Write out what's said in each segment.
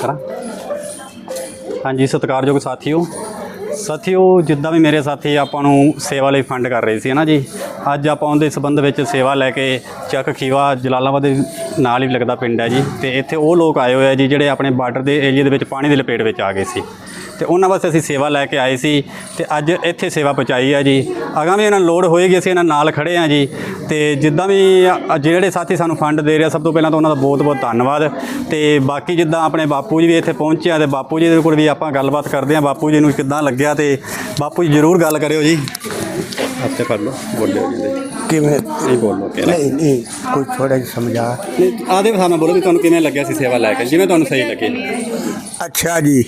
ਕਰਾਂ। ਹਾਂਜੀ, ਸਤਿਕਾਰਯੋਗ ਸਾਥੀਓ। ਸਾਥੀਓ, ਜਿੱਦਾਂ ਵੀ ਮੇਰੇ ਸਾਥੀ ਆਪਾਂ ਨੂੰ ਸੇਵਾ ਲਈ ਫੰਡ ਕਰ ਰਹੇ ਸੀ, ਹੈ ਨਾ ਜੀ? ਅੱਜ ਆਪਾਂ ਉਹਦੇ ਸੰਬੰਧ ਵਿੱਚ ਸੇਵਾ ਲੈ ਕੇ ਚੱਕ ਖੀਵਾ ਜਲਾਲਾਬਾਦ ਦੇ ਨਾਲ ਹੀ ਲੱਗਦਾ ਪਿੰਡ ਹੈ ਜੀ। ਤੇ ਇੱਥੇ ਉਹ ਲੋਕ ਆਏ ਹੋਏ ਆ ਜੀ, ਜਿਹੜੇ ਆਪਣੇ ਬਾਰਡਰ ਦੇ ਏਰੀਆ ਦੇ ਵਿੱਚ ਪਾਣੀ ਦੀ ਲਪੇਟ ਵਿੱਚ ਆ ਗਏ ਸੀ। ਤੇ ਉਹਨਾਂ ਵਾਸਤੇ ਅਸੀਂ ਸੇਵਾ ਲੈ ਕੇ ਆਏ ਸੀ ਤੇ ਅੱਜ ਇੱਥੇ ਸੇਵਾ ਪਹੁੰਚਾਈ ਹੈ ਜੀ। ਅਗਾਂਹ ਵੀ ਇਹਨਾਂ ਨੂੰ ਲੋੜ ਹੋਏਗੀ ਅਸੀਂ ਇਹਨਾਂ ਨਾਲ ਖੜੇ ਹਾਂ ਜੀ। ਤੇ ਜਿੱਦਾਂ ਵੀ ਅ- ਜਿਹੜੇ ਸਾਥੀ ਸਾਨੂੰ ਫੰਡ ਦੇ ਰਹੇ ਆ ਸਭ ਤੋਂ ਪਹਿਲਾਂ ਤਾਂ ਉਹਨਾਂ ਦਾ ਬਹੁਤ ਬਹੁਤ ਧੰਨਵਾਦ। ਤੇ ਬਾਕੀ ਜਿੱਦਾਂ ਆਪਣੇ ਬਾਪੂ ਜੀ ਵੀ ਇੱਥੇ ਪਹੁੰਚੇ ਆ ਤੇ ਬਾਪੂ ਜੀ ਦੇ ਕੋਲ ਵੀ ਆਪਾਂ ਗੱਲਬਾਤ ਕਰਦੇ ਹਾਂ ਬਾਪੂ ਜੀ ਨੂੰ ਕਿੱਦਾਂ ਲੱਗਿਆ ਤੇ ਬਾਪੂ ਜੀ ਜ਼ਰੂਰ ਗੱਲ ਕਰਿਓ ਜੀ। ਅੱਛਾ ਕਰ ਲਓ ਬੋਲਿਓ ਜੀ ਕਿਵੇਂ? ਨਹੀਂ ਬੋਲੋ ਕਿ ਨਹੀਂ ਨਹੀਂ ਕੋਈ ਥੋੜਾ ਜਿਹਾ ਸਮਝਾ। ਆਦੇ ਸਾਨੂੰ ਬੋਲੋ ਵੀ ਤੁਹਾਨੂੰ ਕਿਵੇਂ ਲੱਗਿਆ ਸੀ ਸੇਵਾ ਲੈ ਕੇ? ਜਿਵੇਂ ਤੁਹਾਨੂੰ ਸਹੀ ਲੱਗੇ। ਅੱਛਾ ਜੀ।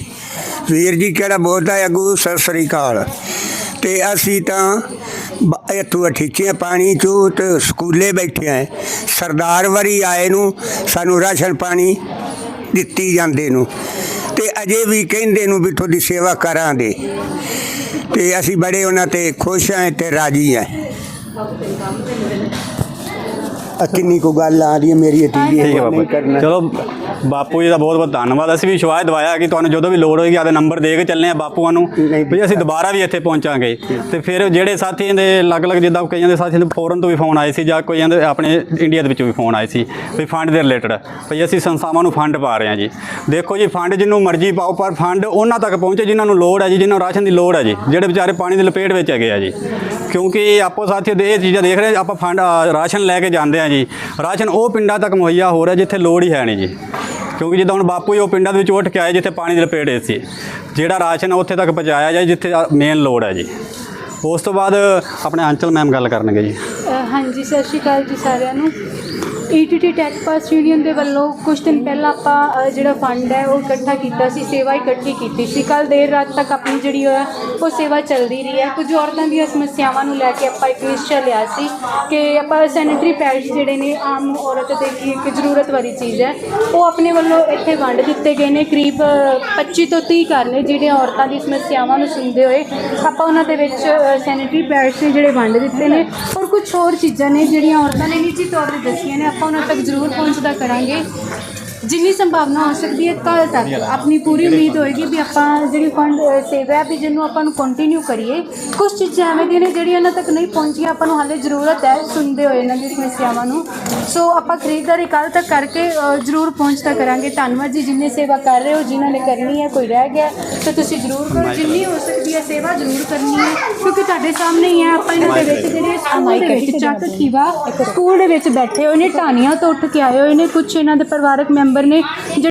ਵੀਰ ਜੀ, ਕਿਹੜਾ ਬੋਲਦਾ ਹੈ? ਅਗੂ ਸਤਿ ਸ੍ਰੀ ਅਕਾਲ। ਤੇ ਅਸੀਂ ਤਾਂ ਬ- ਇੱਥੋਂ ਠੀਚੇ ਪਾਣੀ ਚੋਂ ਤੇ ਸਕੂਲੇ ਬੈਠੇ ਆ। ਸਰਦਾਰ ਵਰੀ ਆਏ ਨੂੰ, ਸਾਨੂੰ ਰਾਸ਼ਨ ਪਾਣੀ ਦਿੱਤੀ ਜਾਂਦੇ ਨੂੰ। ਤੇ ਅਜੇ ਵੀ ਕਹਿੰਦੇ ਨੂੰ ਵੀ ਤੁਹਾਡੀ ਸੇਵਾ ਕਰਾਂਗੇ। ਤੇ ਅਸੀਂ ਬੜੇ ਉਹਨਾਂ ਤੇ ਖੁਸ਼ ਹਾਂ ਤੇ ਰਾਜੀ ਹਾਂ ਕਿੰਨੀ ਕੋ ਗੱਲ ਆ ਰਹੀ ਹੈ ਮੇਰੀ ਟੀਵੀ ਠੀਕ ਹੈ ਬਾਪੂ ਜੀ। ਚਲੋ ਬਾਪੂ ਜੀ ਦਾ ਬਹੁਤ ਬਹੁਤ ਧੰਨਵਾਦ। ਅਸੀਂ ਵੀ ਵਿਸ਼ਵਾਸ ਦਵਾਇਆ ਕਿ ਤੁਹਾਨੂੰ ਜਦੋਂ ਵੀ ਲੋੜ ਹੋਏਗੀ ਆਦੇ ਨੰਬਰ ਦੇ ਕੇ ਚੱਲਨੇ ਆ ਬਾਪੂਆਂ ਨੂੰ। ਨਹੀਂ। ਵੀ ਅਸੀਂ ਦੁਬਾਰਾ ਵੀ ਇੱਥੇ ਪਹੁੰਚਾਂਗੇ। ਤੇ ਫਿਰ ਜਿਹੜੇ ਸਾਥੀਆਂ ਦੇ ਅਲੱਗ-ਅਲੱਗ ਜਿੱਦਾਂ ਕਈਆਂ ਦੇ ਸਾਥੀਆਂ ਦੇ ਫੋਰਨ ਤੋਂ ਵੀ ਫੋਨ ਆਏ ਸੀ ਜਾਂ ਕਈਆਂ ਦੇ ਆਪਣੇ ਇੰਡੀਆ ਦੇ ਵਿੱਚੋਂ ਵੀ ਫੋਨ ਆਏ ਸੀ ਵੀ ਫੰਡ ਦੇ ਰਿਲੇਟਡ ਵੀ ਅਸੀਂ ਸੰਸਥਾਵਾਂ ਨੂੰ ਫੰਡ ਪਾ ਰਹੇ ਹਾਂ ਜੀ। ਦੇਖੋ ਜੀ ਫੰਡ ਜਿੰਨੂੰ ਮਰਜ਼ੀ ਪਾਓ ਪਰ ਫੰਡ ਉਹਨਾਂ ਤੱਕ ਪਹੁੰਚੇ ਜਿਨ੍ਹਾਂ ਨੂੰ ਲੋੜ ਹੈ ਜੀ ਜਿਨ੍ਹਾਂ ਨੂੰ ਰਾਸ਼ਨ ਦੀ ਲੋੜ ਹੈ ਜੀ ਜਿਹੜੇ ਵਿਚਾਰੇ ਪਾਣੀ ਦੀ ਲਪੇਟ ਵਿੱਚ ਹੈਗੇ ਆ ਜੀ। ਕਿਉਂਕਿ ਆਪੋ ਸਾਥੀ ਦੇ ਇਹ ਚੀਜ਼ਾਂ ਦੇਖ ਰਹੇ ਆਪਾਂ ਫੰਡ ਰਾਸ਼ਨ ਲੈ ਕੇ ਜਾਂਦੇ ਆ ਜੀ। ਰਾਸ਼ਨ ਉਹ ਪਿੰਡਾਂ ਤੱਕ ਮੁਹੱਈਆ ਹੋ ਰਿਹਾ ਜਿੱਥੇ ਲੋੜ ਹੀ ਹੈ ਨਹੀਂ ਜੀ। ਕਿਉਂਕਿ ਜਿੱਦਾਂ ਹੁਣ ਬਾਪੂ ਜੀ ਉਹ ਪਿੰਡਾਂ ਦੇ ਵਿੱਚ ਉੱਠ ਕੇ ਆਏ ਜਿੱਥੇ ਪਾਣੀ ਦੀ ਲਪੇਟ ਸੀ। ਜਿਹੜਾ ਰਾਸ਼ਨ ਆ, ਉੱਥੇ ਤੱਕ ਪਹੁੰਚਾਇਆ ਜਾਏ ਜਿੱਥੇ ਮੇਨ ਲੋੜ ਹੈ ਜੀ। ਉਸ ਤੋਂ ਬਾਅਦ ਆਪਣੇ ਅੰਚਲ ਮੈਮ ਗੱਲ ਕਰਨਗੇ ਜੀ। ਹਾਂਜੀ, ਸਤਿ ਸ਼੍ਰੀ ਅਕਾਲ ਜੀ ਸਾਰਿਆਂ ਨੂੰ। ਈਟੀਟੀ ਟੈਕ ਪਾਸ ਯੂਨੀਅਨ ਦੇ ਵੱਲੋਂ ਕੁਝ ਦਿਨ ਪਹਿਲਾਂ ਆਪਾਂ ਜਿਹੜਾ ਫੰਡ ਹੈ ਉਹ ਇਕੱਠਾ ਕੀਤਾ ਸੀ ਸੇਵਾ ਇਕੱਠੀ ਕੀਤੀ ਸੀ। ਕੱਲ ਦੇਰ ਰਾਤ ਤੱਕ ਆਪਣੀ ਜਿਹੜੀ ਹੈ ਉਹ ਸੇਵਾ ਚੱਲਦੀ ਰਹੀ ਹੈ। ਕੁਝ ਔਰਤਾਂ ਦੀਆਂ ਸਮੱਸਿਆਵਾਂ ਨੂੰ ਲੈ ਕੇ ਆਪਾਂ ਇੱਕ ਨਿਸ਼ਚਾ ਲਿਆ ਸੀ ਕਿ ਆਪਾਂ ਸੈਨੀਟਰੀ ਪੈਡਸ ਜਿਹੜੇ ਨੇ ਆਮ ਔਰਤ ਦੇ ਕੀ ਇੱਕ ਜ਼ਰੂਰਤ ਵਾਲੀ ਚੀਜ਼ ਹੈ ਉਹ ਆਪਣੇ ਵੱਲੋਂ ਇੱਥੇ ਵੰਡ ਦਿੱਤੇ ਗਏ ਨੇ। ਕਰੀਬ ਅ, 25 ਤੋਂ 30 ਘਰ ਨੇ ਜਿਹੜੇ ਔਰਤਾਂ ਦੀ ਸਮੱਸਿਆਵਾਂ ਨੂੰ ਸੁਣਦੇ ਹੋਏ ਆਪਾਂ ਉਹਨਾਂ ਦੇ ਵਿੱਚ ਸੈਨੀਟਰੀ ਪੈਡਸ ਨੇ ਜਿਹੜੇ ਵੰਡ ਦਿੱਤੇ ਨੇ। ਔਰ ਕੁਝ ਹੋਰ ਚੀਜ਼ਾਂ ਨੇ ਜਿਹੜੀਆਂ ਔਰਤਾਂ ਨੇ ਨਿੱਜੀ ਤੌਰ ਤੇ ਦੱਸੀਆਂ ਨੇ। ਆਪਾਂ ਉਹਨਾਂ ਤੱਕ ਜ਼ਰੂਰ ਪਹੁੰਚਦਾ ਕਰਾਂਗੇ। ਜਿੰਨੀ ਸੰਭਾਵਨਾ ਹੋ ਸਕਦੀ ਹੈ ਕੱਲ ਤੱਕ ਆਪਣੀ ਪੂਰੀ ਉਮੀਦ ਹੋਏਗੀ ਵੀ ਆਪਾਂ ਜਿਹੜੀ ਫੰਡ ਸੇਵਾ ਹੈ ਵੀ ਜਿਹਨੂੰ ਆਪਾਂ ਨੂੰ ਕੰਟੀਨਿਊ ਕਰੀਏ। ਕੁਝ ਚੀਜ਼ਾਂ ਐਵੇਂ ਦੀਆਂ ਨੇ ਜਿਹੜੀਆਂ ਉਹਨਾਂ ਤੱਕ ਨਹੀਂ ਪਹੁੰਚੀਆਂ ਆਪਾਂ ਨੂੰ ਹਾਲੇ ਜ਼ਰੂਰਤ ਹੈ ਸੁਣਦੇ ਹੋਏ ਇਹਨਾਂ ਦੀ ਸਮੱਸਿਆਵਾਂ ਨੂੰ। ਸੋ ਆਪਾਂ ਖਰੀਦਦਾਰੀ ਕੱਲ ਤੱਕ ਕਰਕੇ ਜ਼ਰੂਰ ਪਹੁੰਚਦਾ ਕਰਾਂਗੇ। ਧੰਨਵਾਦ ਜੀ ਜਿੰਨੇ ਸੇਵਾ ਕਰ ਰਹੇ ਹੋ ਜਿਨ੍ਹਾਂ ਨੇ ਕਰਨੀ ਹੈ ਕੋਈ ਰਹਿ ਗਿਆ। ਤਾਂ ਤੁਸੀਂ ਜ਼ਰੂਰ ਕਰੋ ਜਿੰਨੀ ਹੋ ਸਕਦੀ ਹੈ ਸੇਵਾ ਜ਼ਰੂਰ ਕਰਨੀ ਹੈ ਕਿਉਂਕਿ ਤੁਹਾਡੇ ਸਾਹਮਣੇ ਹੀ ਹੈ ਆਪਾਂ ਇਹਨਾਂ ਦੇ ਵਿੱਚ ਜਿਹੜੇ ਸਕੂਲ ਦੇ ਵਿੱਚ ਚੱਕ ਖੀਵਾ ਸਕੂਲ ਦੇ ਵਿੱਚ ਬੈਠੇ ਹੋਏ ਨੇ ਢਾਣੀਆਂ ਤੋਂ ਉੱਠ ਕੇ ਆਏ ਹੋਏ ਨੇ ਕੁਝ ਇਹਨਾਂ ਦੇ ਪਰਿਵਾਰਕ ਮੈਂਬਰ ਨੇ